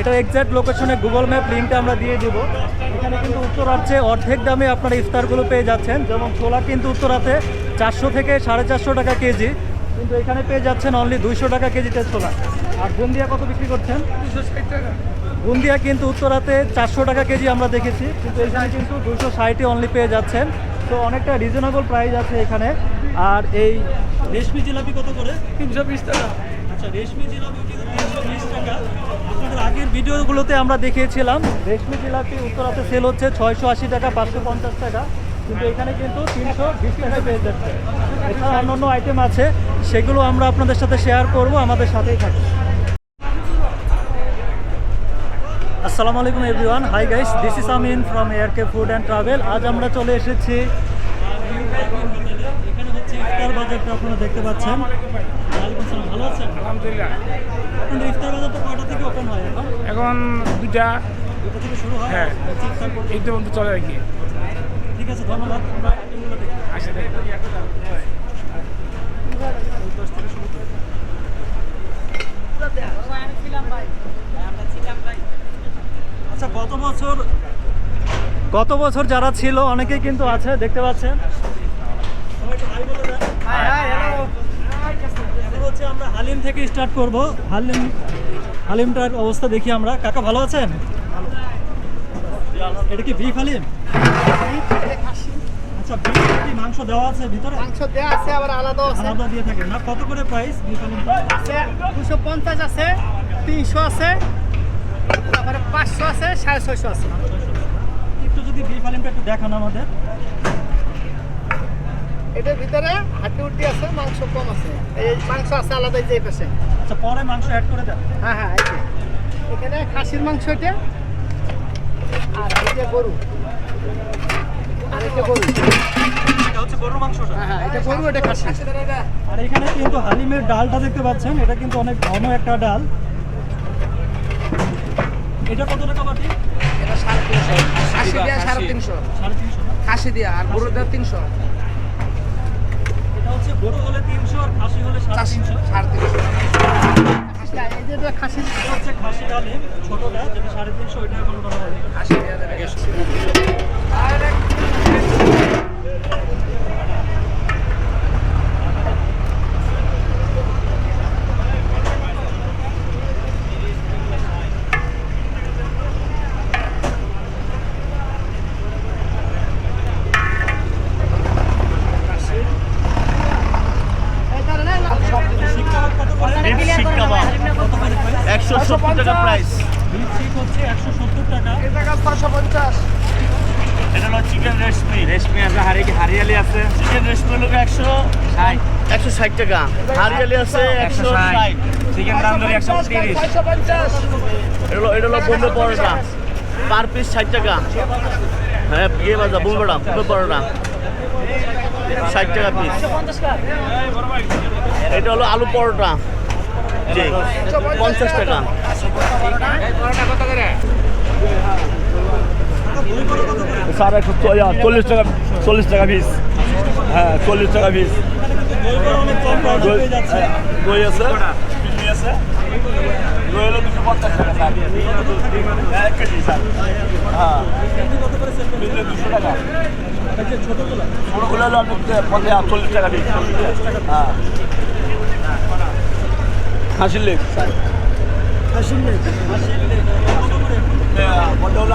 এটা এক্স্যাক্ট লোকেশনে Google map লিঙ্কটা আমরা দিয়ে দেবো। এখানে কিন্তু উত্তরার্চে অর্ধেক দামে আপনারা ইফতারগুলো পেয়ে যাচ্ছেন। যেমন ছোলা কিন্তু উত্তরাতে চারশো থেকে সাড়ে চারশো টাকা কেজি। কিন্তু এখানে পেয়ে যাচ্ছেন অনলি দুইশো টাকা কেজিতে ছোলা। আর বুন্দিয়া কত বিক্রি করছেন? বুন্দিয়া কিন্তু উত্তরাতে চারশো টাকা কেজি আমরা দেখেছি। কিন্তু এখানে কিন্তু দুশো ষাটে অনলি পেয়ে যাচ্ছেন। তো অনেকটা রিজনেবল প্রাইস আছে এখানে। আর এই রেশমি জিলাপি কত করে? তিনশো বিশ টাকা। আচ্ছা টাকা। আগের ভিডিওগুলোতে আমরা দেখিয়েছিলাম, রেশমি জিলাপি উত্তরাতে সেল হচ্ছে ছয়শো আশি টাকা, পাঁচশো পঞ্চাশ টাকা। কিন্তু এখানে কিন্তু তিনশো বিশ টাকায় পেয়ে যাচ্ছে। এছাড়া অন্যান্য আইটেম আছে, সেগুলো আমরা আপনাদের সাথে শেয়ার করব, আমাদের সাথেই থাকুন। আসসালামু আলাইকুম everyone hi guys this is Amin from এয়ারকে food and travel আজ আমরা চলে এসেছি ইফতার বাজারটা আপনারা দেখতে পাচ্ছেন। ভালো আছেন? আলহামদুলিল্লাহ। আপনাদের ইফতার বাজারটা কয়টা থেকে ওপেন হয় এখন? এখন দুইটা। দুটো থেকে শুরু হয়? হ্যাঁ। হচ্ছে এই তো বন্ধু চলে আর কি ঠিক আছে ধন্যবাদ। আসে। আচ্ছা গত বছর গত বছর যারা ছিল অনেকেই কিন্তু আছে দেখতে পাচ্ছেন। বলে দেন। হচ্ছে আমরা হালিম থেকে স্টার্ট করব। হালিম হালিমটার অবস্থা দেখি আমরা। কাকা ভালো আছেন? এটা কি বিফ হালিম? আচ্ছা বিফ কি মাংস দেওয়া আছে ভিতরে? মাংস দেওয়া আছে আবার আলাদা আছে। আলাদা দিয়ে থাকে না। কত করে প্রাইস বিফ হালিমটা আছে দুশো পঞ্চাশ আছে তিনশো আছে তারপরে পাঁচশো আছে সাড়ে ছয়শো আছে। একটু যদি বিফ হালিমটা একটু দেখান আমাদের। এটার ভিতরে হাড্ডি উড্ডি আছে মাংস কম আছে। এই মাংস আছে আলাদা যে পাশে। আচ্ছা পরে মাংস অ্যাড করে দেন। হ্যাঁ হ্যাঁ এই এখানে খাসির মাংস এটা আর এই যে গরু। আর এটা গরু। এটা হচ্ছে গরুর মাংসটা হ্যাঁ হ্যাঁ এটা গরু এটা খাসি। আর এখানে কিন্তু হালিমের ডালটা দেখতে পাচ্ছেন এটা কিন্তু অনেক ঘন একটা ডাল। এটা কত টাকা বাটি? এটা সাড়ে তিনশো। খাসি দিয়া সাড়ে তিনশো। সাড়ে তিনশো খাসি দিয়া আর গরু দিয়া তিনশো। হচ্ছে গরু হলে তিনশো আর খাসি হলে সাড়ে তিনশো। সাড়ে তিনশো। খাসি আর এই যে এটা খাসি। এটা হচ্ছে খাসি ডালিম ছোটোটা যেটা সাড়ে তিনশো ওইটা এখন করা হবে খাসি দিয়া দেবে শিক কাবাব কত করে শিক কাবাব কত করে price? একশো সত্তর টাকা প্রাইস বিফ শিক হচ্ছে একশো সত্তর টাকা এই টাকা ছশো পঞ্চাশ এটা হলো চিকেন রেশমি আছে হারি হারিয়ালি আছে। চিকেন রেশমি হলো একশো ষাট একশো ষাট টাকা। হারিয়ালি আছে একশো ষাট চিকেন তান্দুরি একশো তিরিশ ছয়শো পঞ্চাশ এটা হলো এটা হলো বোম্বে পরোটা পার পিস ষাট টাকা। হ্যাঁ ইয়ে বাজা বোম্বেটা বোম্বে পরোটা ষাট টাকা পিস এটা হলো আলু পরোটা জি পঞ্চাশ টাকা। কত করে সাড়ে একশো চল্লিশ টাকা চল্লিশ টাকা পিস হ্যাঁ চল্লিশ টাকা পিস দই বড়া অনেক কম প্রাইসে পেয়ে যাচ্ছে দই আছে পিন্নি আছে দই হলো দুশো পঞ্চাশ টাকা স্যার এক কেজি স্যার হ্যাঁ আপনি কত করে সেল পিন্নি দুশো টাকা এই যে ছোটোগুলো ছোটোগুলো হলো আপনি পঞ্চাশ চল্লিশ টাকা পিস হ্যাঁ হাসির লেগ স্যার খাসির লেগ খাসির লেগ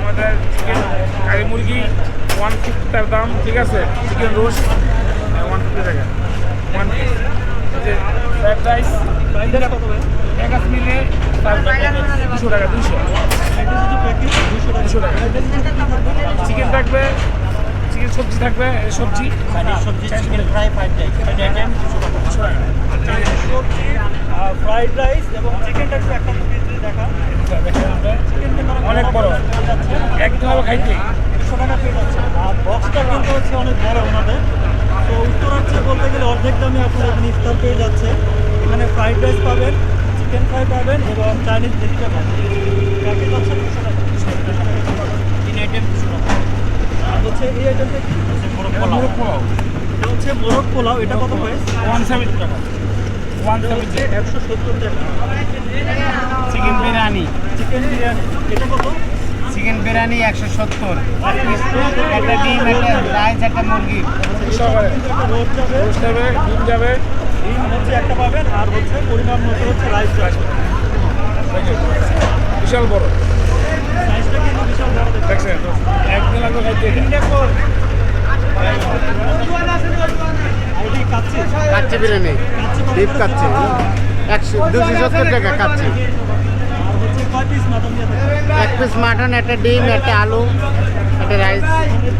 আমাদের চিকেন কারি মুরগি ওয়ান ফিফটার দাম, ঠিক আছে? চিকেন রোস্ট ওয়ান ফিফটি টাকা। One rice? এক দুশো টাকা দুশো। টাকা। চিকেন থাকবে সবজি থাকবে সবজি। সবজি chicken fry fried rice fried item সবজি ফ্রাইড রাইস এবং চিকেনটা একটু একটা দেখা অনেক বড়। একদম আবার খাইতে টাকা পেয়ে যাচ্ছে আর বক্সটা কিন্তু হচ্ছে অনেক বড় ওনাদের। তো উত্তরাচ্ছে বলতে গেলে অর্ধেক দামে আপনার এখানে ইফতার পেয়ে যাচ্ছে। এখানে ফ্রাইড রাইস পাবেন চিকেন ফ্রাই পাবেন এবং চাইনিজ ভেজিটেবল। প্যাকেজ আছে দুশো টাকা। তিন আইটেম দুশো টাকা। আর হচ্ছে এই আইটেমটা কি? মোরগ পোলাও। এটা হচ্ছে মোরগ পোলাও। এটা কত প্রাইস ওয়ান সেভেন্টি টাকা। ওয়ান সেভেন্টি একশো সত্তর টাকা। চিকেন বিরিয়ানি চিকেন বিরিয়ানি এটা কত? চিকেন বিরিয়ানি একশো সত্তর। একটা ডিম একটা রাইস একটা মুরগি। রোড যাবে যাবে ডিম যাবে। ডিম হচ্ছে একটা পাবেন আর হচ্ছে পরিমাণ মতো হচ্ছে রাইস বিশাল বড়। কাচ্চি বিরিয়ানি। করে কাচ্চি। একশো দুশো সত্তর টাকা কাচ্চি। এক পিস মাটন একটা ডিম একটা আলু একটা রাইস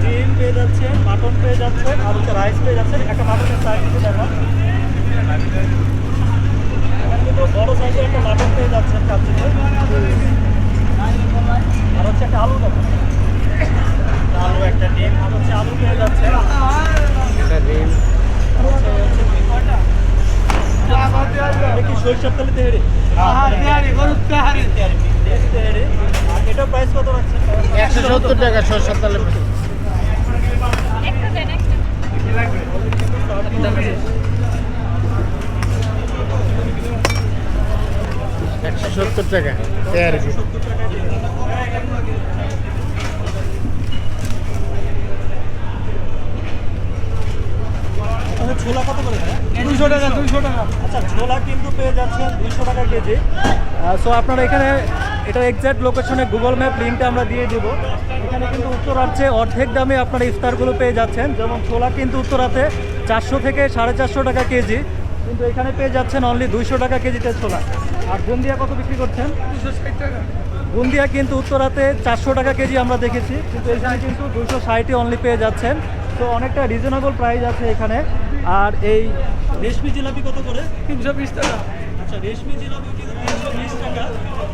ডিম পেয়ে যাচ্ছে মাটন পেয়ে যাচ্ছে আর হচ্ছে রাইস পেয়ে যাচ্ছে একটা মাটনের সাইজ দেখো বড় সাইজের একটা মাটন পেয়ে যাচ্ছেন কাচ্চিতে। আর হচ্ছে একটা আলু দেখো আলু একটা ডিম আর হচ্ছে আলু পেয়ে যাচ্ছে। একটা ডিম। সরিষার তেলে তেহারি? প্রাইস কত রাখছেন? একশো সত্তর টাকা সরষের তেলে একশো সত্তর টাকা। তেয়ারি ছোলা কত করে? দুশো টাকা দুশো টাকা। আচ্ছা ছোলা কিন্তু পেয়ে যাচ্ছেন দুইশো টাকা কেজি। সো আপনারা এখানে এটা এক্স্যাক্ট লোকেশনে গুগল ম্যাপ লিঙ্কটা আমরা দিয়ে দেব। এখানে কিন্তু উত্তরাজ্যে অর্ধেক দামে আপনারা ইফতারগুলো পেয়ে যাচ্ছেন। যেমন ছোলা কিন্তু উত্তরাতে চারশো থেকে সাড়ে চারশো টাকা কেজি। কিন্তু এখানে পেয়ে যাচ্ছেন অনলি দুইশো টাকা কেজিতে ছোলা আর বুন্দিয়া কত বিক্রি করছেন? দুশো ষাট টাকা বুন্দিয়া কিন্তু উত্তরাতে চারশো টাকা কেজি আমরা দেখেছি কিন্তু এখানে কিন্তু দুশো ষাটই অনলি পেয়ে যাচ্ছেন। তো অনেকটা রিজনেবল প্রাইস আছে এখানে। আর এই রেশমি জিলাপি কত করে? তিনশো বিশ টাকা। আচ্ছা রেশমি জিলাপি কিন্তু তিনশো বিশ টাকা।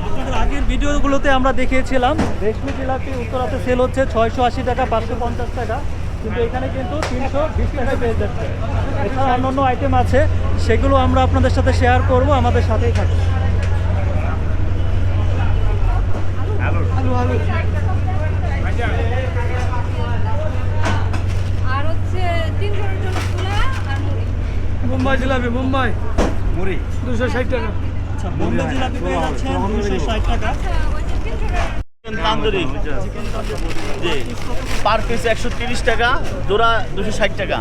আপনাদের আগের ভিডিওগুলোতে আমরা দেখিয়েছিলাম রেশমি জিলাপি উত্তরাতে সেল হচ্ছে ছয়শো আশি টাকা পাঁচশো পঞ্চাশ টাকা। কিন্তু এখানে কিন্তু তিনশো বিশ টাকায় পেয়ে যাচ্ছে। এছাড়া অন্য আইটেম আছে। সেগুলো আমরা আপনাদের সাথে শেয়ার করব আমাদের সাথেই থাকুন। আর হচ্ছে তিন জনের জন্য খোলা আর মুম্বাই জিলাপি মুম্বাই। মুড়ি। দুশো ষাট টাকা। আচ্ছা বোম্বে জিলাপি পেয়ে যাচ্ছেন দুশো ষাট টাকা আচ্ছা ওই যে তিন জনের চিকেন তান্দুরি জি। পার পিস একশো তিরিশ টাকা জোড়া দুশো ষাট টাকা।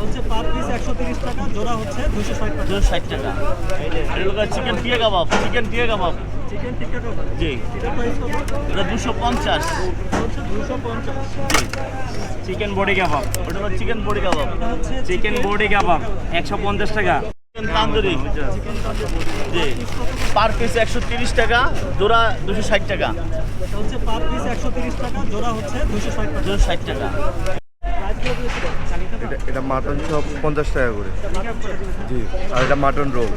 হচ্ছে পার পিস একশো তিরিশ টাকা জোড়া হচ্ছে দুশো ষাট দুশো ষাট টাকা। চিকেন টিয়া কাবাব চিকেন টিয়া কাবাব। চিকেন টিক্কা কাবাব। জি। এটার প্রাইস কত? এটা দুশো পঞ্চাশ। দুশো পঞ্চাশ। Chicken body kebab. ওটা হলো চিকেন বড়ি কাবাব। Chicken body kebab. একশো পঞ্চাশ টাকা। তান্দুরি তন্দুরি জি। পার পিস একশো তিরিশ টাকা জোড়া দুশো ষাট টাকা। হচ্ছে পার পিস একশো তিরিশ টাকা জোড়া হচ্ছে দুশো ষাট টাকা। দুশো ষাট টাকা। এটা এটা মাটন চপ পঞ্চাশ টাকা করে। জি আর এটা মাটন রোল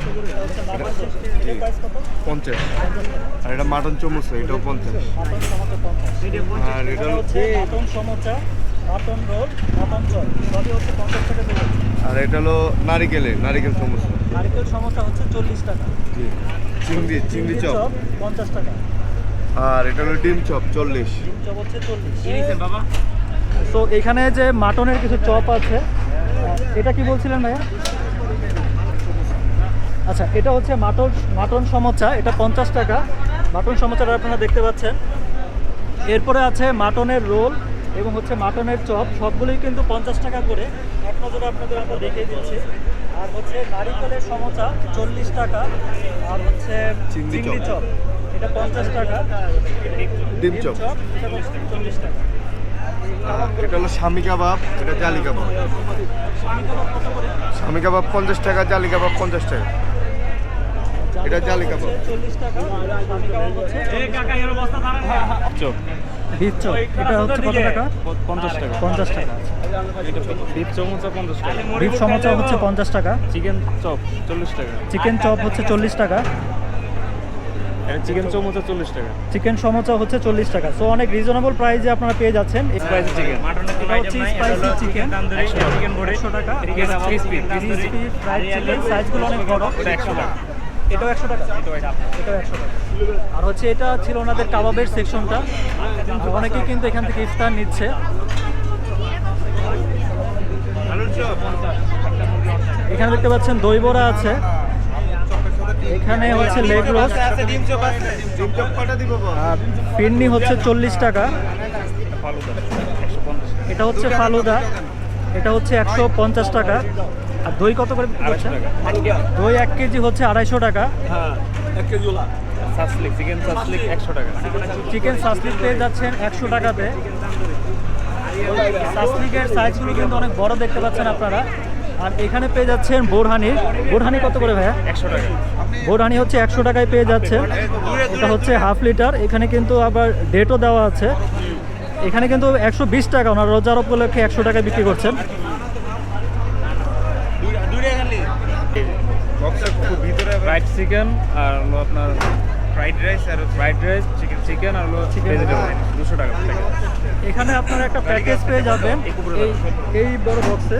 পঞ্চাশ আর এটা মাটন চমুচা এটাও পঞ্চাশ। পঞ্চাশ আর এটা হচ্ছে mutton samosa mutton roll mutton chop সবই হচ্ছে পঞ্চাশ টাকা আর এটা হলো নারিকেলের নারিকেল চমুচা নারিকেল সমোসা হচ্ছে চল্লিশ টাকা। চিংড়ি চিংড়ি চপ। পঞ্চাশ টাকা। আর এটা হলো ডিম চপ চল্লিশ। ডিম চপ হচ্ছে চল্লিশ। তো এখানে যে মাটনের কিছু চপ আছে এটা কি বলছিলেন ভাইয়া? আচ্ছা এটা হচ্ছে মাটন মাটন সমোচা এটা পঞ্চাশ টাকা। মাটন সমোচাটা আপনারা দেখতে পাচ্ছেন। এরপরে আছে মাটনের রোল এবং হচ্ছে মাটনের চপ। সবগুলোই কিন্তু পঞ্চাশ টাকা করে। এক নজরে আপনাদের আমরা দেখিয়ে দিচ্ছি। আর হচ্ছে নারিকেলের সমোচা চল্লিশ টাকা। আর হচ্ছে চিংড়ি চপ। এটা পঞ্চাশ টাকা। ডিম চপ। এটা চল্লিশ টাকা। এটা হলো স্বামী কাবাব এটা জালি কাবাব। স্বামী কাবাব পঞ্চাশ টাকা জালি কাবাব পঞ্চাশ টাকা। এটা জালি কাবাব। হচ্ছে বিফ চপ এটা হচ্ছে কত টাকা? পঞ্চাশ টাকা। পঞ্চাশ টাকা। বিফ চমচা পঞ্চাশ টাকা। বিফ সমোচা হচ্ছে পঞ্চাশ টাকা। চিকেন চপ চল্লিশ টাকা। চিকেন চপ হচ্ছে চল্লিশ টাকা। চিকেন চৌমুচা চল্লিশ টাকা। চিকেন সমোচা হচ্ছে চল্লিশ টাকা। সো অনেক রিজনেবল প্রাইসে আপনারা পেয়ে যাচ্ছেন। স্পাইসি চিকেন হচ্ছে স্পাইসি চিকেন চিকেন একশো টাকা। সাইজগুলো অনেক বড়। একশো টাকা। এটাও একশো টাকা। এটাও একশো টাকা। আর হচ্ছে এটা ছিল ওনাদের কাবাবের সেকশনটা অনেকেই কিন্তু এখান থেকে ইফতার নিচ্ছে। এখানে দেখতে পাচ্ছেন দই বড়া আছে। এখানে হচ্ছে লেগ রোস্ট। আর পিন্নি হচ্ছে চল্লিশ টাকা। এটা হচ্ছে ফালুদা। এটা হচ্ছে একশো পঞ্চাশ টাকা। আর দই কত করে বিক্রি দই এক কেজি হচ্ছে আড়াইশো টাকা। সাসলিক চিকেন সাসলিক একশো টাকা। চিকেন সাসলিক পেয়ে যাচ্ছেন একশো টাকাতে। সাসলিকের সাইজগুলো কিন্তু অনেক বড় দেখতে পাচ্ছেন আপনারা। আর এখানে পেয়ে যাচ্ছেন বোরহানি। বোরহানি কত করে ভাইয়া? একশো টাকা। বোরহানি হচ্ছে একশো টাকায় পেয়ে যাচ্ছে। এটা হচ্ছে হাফ লিটার। এখানে কিন্তু আবার ডেটও দেওয়া আছে। এখানে কিন্তু একশো বিশ টাকা। ওনার রোজার উপলক্ষে একশো টাকায় বিক্রি করছেন। ফ্রাইড চিকেন আর আপনার ফ্রাইড রাইস আর ফ্রাইড রাইস চিকেন চিকেন আর হলো ভেজিটেবল দুশো টাকা এখানে আপনারা একটা প্যাকেজ পেয়ে যাবেন। এই- এই বড় বক্সে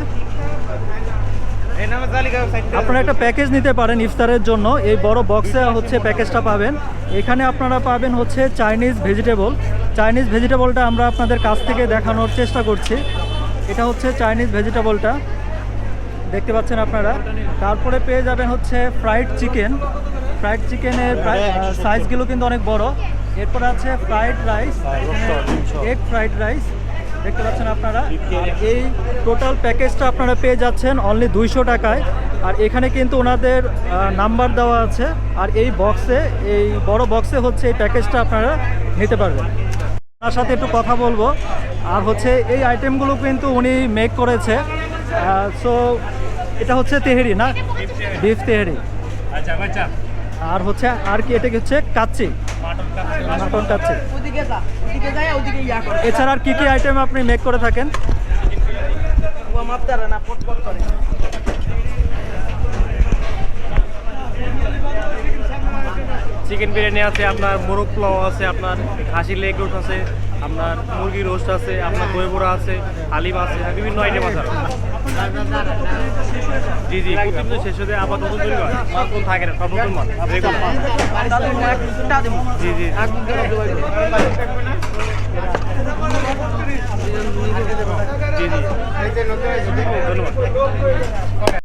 আপনারা একটা প্যাকেজ নিতে পারেন ইফতারের জন্য। এই বড় বক্সে হচ্ছে প্যাকেজটা পাবেন। এখানে আপনারা পাবেন হচ্ছে চাইনিজ ভেজিটেবল চাইনিজ ভেজিটেবলটা আমরা আপনাদের কাছ থেকে দেখানোর চেষ্টা করছি। এটা হচ্ছে চাইনিজ ভেজিটেবলটা দেখতে পাচ্ছেন আপনারা। তারপরে পেয়ে যাবেন হচ্ছে ফ্রাইড চিকেন ফ্রাইড চিকেনের সাইজগুলো কিন্তু অনেক বড়। এরপর আছে fried rice egg fried rice দেখতে পাচ্ছেন আপনারা? এই টোটাল প্যাকেজটা আপনারা পেয়ে যাচ্ছেন অনলি দুইশো টাকায়। আর এখানে কিন্তু ওনাদের নাম্বার দেওয়া আছে। আর এই বক্সে এই বড় বক্সে হচ্ছে এই প্যাকেজটা আপনারা নিতে পারবেন। তার সাথে একটু কথা বলব। আর হচ্ছে এই আইটেমগুলো কিন্তু উনি মেক করেছে। সো এটা হচ্ছে তেহেরি না? বিফ তেহেরি। আচ্ছা। আর হচ্ছে আর কি এটা কি হচ্ছে? কাচ্চি। মাটন কাচ্চি ওদিকে যা ওদিকে যায় ওদিকে ইয়া করে। এছাড়া আর কি কি আইটেম আপনি মেক করে থাকেন? চিকেন বিরিয়ানি আছে আপনার মোরগ পোলাও আছে আপনার খাসি লেগ রোস্ট আছে আপনার মুরগি রোস্ট আছে আপনার দই বড়া আছে হালিম আছে বিভিন্ন আইটেম আছে। জি জি, প্রতিদিন শেষ হতে আবার নতুন তৈরি হয়। নতুন থাকে না সর্বপ্রথম মাল জি জি। জি জি। ধন্যবাদ।